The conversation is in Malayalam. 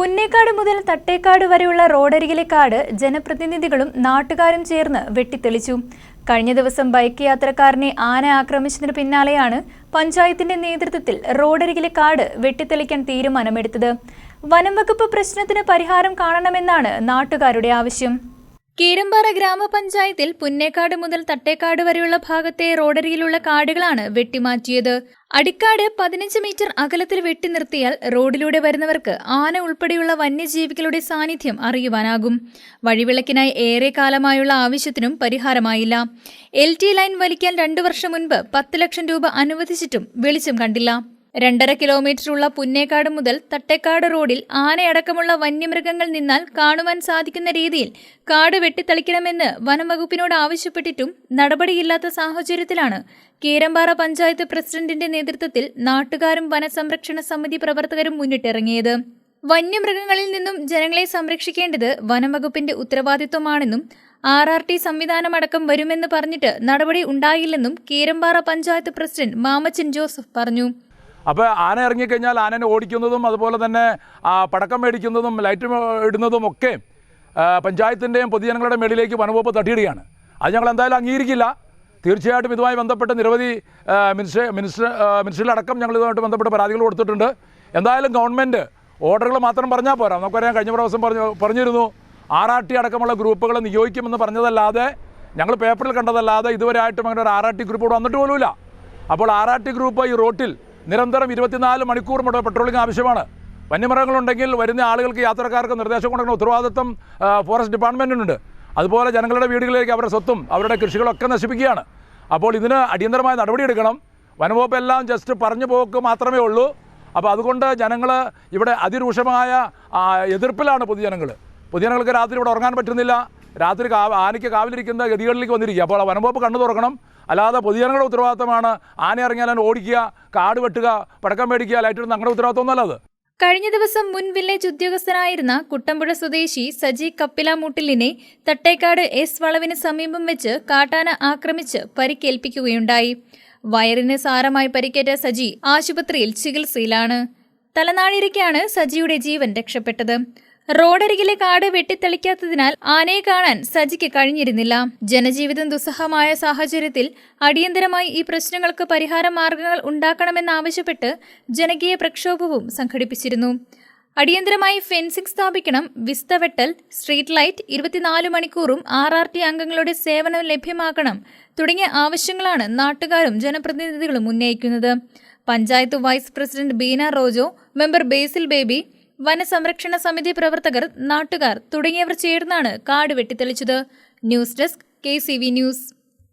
പുന്നേക്കാട് മുതൽ തട്ടേക്കാട് വരെയുള്ള റോഡരികിലെ കാട് ജനപ്രതിനിധികളും നാട്ടുകാരും ചേർന്ന് വെട്ടിത്തെളിച്ചു. കഴിഞ്ഞ ദിവസം ബൈക്ക് യാത്രക്കാരനെ ആന ആക്രമിച്ചതിനു പിന്നാലെയാണ് പഞ്ചായത്തിന്റെ നേതൃത്വത്തിൽ റോഡരികിലെ കാട് വെട്ടിത്തെളിക്കാൻ തീരുമാനമെടുത്തത്. വനം വകുപ്പ് പ്രശ്നത്തിന് പരിഹാരം കാണണമെന്നാണ് നാട്ടുകാരുടെ ആവശ്യം. കീരമ്പാറ ഗ്രാമപഞ്ചായത്തിൽ പുന്നേക്കാട് മുതൽ തട്ടേക്കാട് വരെയുള്ള ഭാഗത്തെ റോഡരികിലുള്ള കാടുകളാണ് വെട്ടിമാറ്റിയത്. അടിക്കാട് പതിനഞ്ച് മീറ്റർ അകലത്തിൽ വെട്ടി നിർത്തിയാൽ റോഡിലൂടെ വരുന്നവർക്ക് ആന ഉൾപ്പെടെയുള്ള വന്യജീവികളുടെ സാന്നിധ്യം അറിയുവാനാകും. വഴിവിളക്കിനായി ഏറെ കാലമായുള്ള ആവശ്യത്തിനും പരിഹാരമായില്ല. എൽ ലൈൻ വലിക്കാൻ രണ്ടു വർഷം മുൻപ് പത്ത് ലക്ഷം രൂപ അനുവദിച്ചിട്ടും വെളിച്ചം കണ്ടില്ല. രണ്ടര കിലോമീറ്ററുള്ള പുന്നേക്കാട് മുതൽ തട്ടേക്കാട് റോഡിൽ ആനയടക്കമുള്ള വന്യമൃഗങ്ങൾ നിന്നാൽ കാണുവാൻ സാധിക്കുന്ന രീതിയിൽ കാട് വെട്ടിത്തളിക്കണമെന്ന് വനംവകുപ്പിനോട് ആവശ്യപ്പെട്ടിട്ടും നടപടിയില്ലാത്ത സാഹചര്യത്തിലാണ് കീരമ്പാറ പഞ്ചായത്ത് പ്രസിഡന്റിന്റെ നേതൃത്വത്തിൽ നാട്ടുകാരും വനസംരക്ഷണ സമിതി പ്രവർത്തകരും മുന്നിട്ടിറങ്ങിയത്. വന്യമൃഗങ്ങളിൽ നിന്നും ജനങ്ങളെ സംരക്ഷിക്കേണ്ടത് വനംവകുപ്പിന്റെ ഉത്തരവാദിത്വമാണെന്നും ആർ ആർ ടി സംവിധാനമടക്കം വരുമെന്ന് പറഞ്ഞിട്ട് നടപടി ഉണ്ടായില്ലെന്നും കീരമ്പാറ പഞ്ചായത്ത് പ്രസിഡന്റ് മാമച്ചൻ ജോസഫ് പറഞ്ഞു. അപ്പോൾ ആന ഇറങ്ങിക്കഴിഞ്ഞാൽ ആനനെ ഓടിക്കുന്നതും അതുപോലെ തന്നെ പടക്കം മേടിക്കുന്നതും ലൈറ്റ് ഇടുന്നതും ഒക്കെ പഞ്ചായത്തിന്റെയും പൊതുജനങ്ങളുടെ മേളിലേക്ക് വനവകുപ്പ് തട്ടിയിടുകയാണ്. അത് ഞങ്ങൾ എന്തായാലും അംഗീകരിക്കില്ല. തീർച്ചയായിട്ടും ഇതുമായി ബന്ധപ്പെട്ട് നിരവധി മിനിസ്റ്റർ മിനിസ്റ്റർ മിനിസ്റ്ററിലടക്കം ഞങ്ങൾ ഇതുമായിട്ട് ബന്ധപ്പെട്ട് പരാതികൾ കൊടുത്തിട്ടുണ്ട്. എന്തായാലും ഗവൺമെന്റ് ഓർഡറുകൾ മാത്രം പറഞ്ഞാൽ പോരാ. നമുക്കറിയാം കഴിഞ്ഞ പ്രാവശ്യം പറഞ്ഞു പറഞ്ഞിരുന്നു ആർ ആർ ടി അടക്കമുള്ള ഗ്രൂപ്പുകൾ നിയോഗിക്കുമെന്ന് പറഞ്ഞതല്ലാതെ ഞങ്ങൾ പേപ്പറിൽ കണ്ടതല്ലാതെ ഇതുവരെ ആയിട്ടും അങ്ങനെ ഒരു ആർ ആർ ടി ഗ്രൂപ്പ് ഇവിടെ വന്നിട്ട് പോലുമില്ല. അപ്പോൾ ആർ ആർ ടി ഗ്രൂപ്പ് ഈ റോട്ടിൽ നിരന്തരം ഇരുപത്തിനാല് മണിക്കൂർ മുഴുവൻ പെട്രോളിംഗ് ആവശ്യമാണ്. വന്യമൃഗങ്ങളുണ്ടെങ്കിൽ വരുന്ന ആളുകൾക്ക് യാത്രക്കാർക്ക് നിർദ്ദേശം കൊടുക്കുന്ന ഉത്തരവാദിത്വം ഫോറസ്റ്റ് ഡിപ്പാർട്ട്മെന്റിനുണ്ട് അതുപോലെ ജനങ്ങളുടെ വീടുകളിലേക്ക് അവരുടെ സ്വത്തും അവരുടെ കൃഷികളൊക്കെ നശിപ്പിക്കുകയാണ്. അപ്പോൾ ഇതിന് അടിയന്തരമായ നടപടിയെടുക്കണം. വനംവകുപ്പ് എല്ലാം ജസ്റ്റ് പറഞ്ഞു പോക്ക് മാത്രമേ ഉള്ളൂ. അപ്പോൾ അതുകൊണ്ട് ജനങ്ങൾ ഇവിടെ അതിരൂക്ഷമായ എതിർപ്പിലാണ് പൊതുജനങ്ങൾ പൊതുജനങ്ങൾക്ക് രാത്രി ഇവിടെ ഉറങ്ങാൻ പറ്റുന്നില്ല. രാത്രി കാ ആനയ്ക്ക് കാവിലിരിക്കുന്ന ഗതികളിലേക്ക് വന്നിരിക്കുക. അപ്പോൾ വനംവകുപ്പ് കണ്ണു തുറക്കണം. അല്ലാതെ പൊതുജനങ്ങളുടെ ഉത്തരവാദിത്തമാണ് ആന ഇറങ്ങിയാൽ ഓടിക്കുക കാട് വെട്ടുക പടക്കം മേടിക്കുക ലൈറ്റ് ഞങ്ങളുടെ ഉത്തരവാദിത്തമൊന്നുമല്ല അത്. കഴിഞ്ഞ ദിവസം മുൻ വില്ലേജ് ഉദ്യോഗസ്ഥനായിരുന്ന കുട്ടമ്പുഴ സ്വദേശി സജി കപ്പിലാമൂട്ടിലിനെ തട്ടേക്കാട് എസ് വളവിന് സമീപം വെച്ച് കാട്ടാന ആക്രമിച്ച് പരിക്കേൽപ്പിക്കുകയുണ്ടായി. വയറിന് സാരമായി പരിക്കേറ്റ സജി ആശുപത്രിയിൽ ചികിത്സയിലാണ്. തലനാഴിരിക്കാണ് സജിയുടെ ജീവൻ രക്ഷപ്പെട്ടത്. റോഡരികിലെ കാട് വെട്ടിത്തെളിക്കാത്തതിനാൽ ആനയെ കാണാൻ സജിക്ക് കഴിഞ്ഞിരുന്നില്ല. ജനജീവിതം ദുസ്സഹമായ സാഹചര്യത്തിൽ അടിയന്തരമായി ഈ പ്രശ്നങ്ങൾക്ക് പരിഹാര മാർഗങ്ങൾ ഉണ്ടാക്കണമെന്നാവശ്യപ്പെട്ട് ജനകീയ പ്രക്ഷോഭവും സംഘടിപ്പിച്ചിരുന്നു. അടിയന്തരമായി ഫെൻസിംഗ് സ്ഥാപിക്കണം വിസ്തവെട്ടൽ സ്ട്രീറ്റ് ലൈറ്റ് ഇരുപത്തിനാല് മണിക്കൂറും ആർ ആർ ടി അംഗങ്ങളുടെ സേവനം ലഭ്യമാക്കണം തുടങ്ങിയ ആവശ്യങ്ങളാണ് നാട്ടുകാരും ജനപ്രതിനിധികളും ഉന്നയിക്കുന്നത്. Panchayat vice president Beena Rojo member Basil Baby വനസംരക്ഷണ സമിതി പ്രവർത്തകർ നാട്ടുകാർ തുടങ്ങിയവർ ചേർന്നാണ് കാട് വെട്ടിത്തെളിച്ചത്. News desk K news.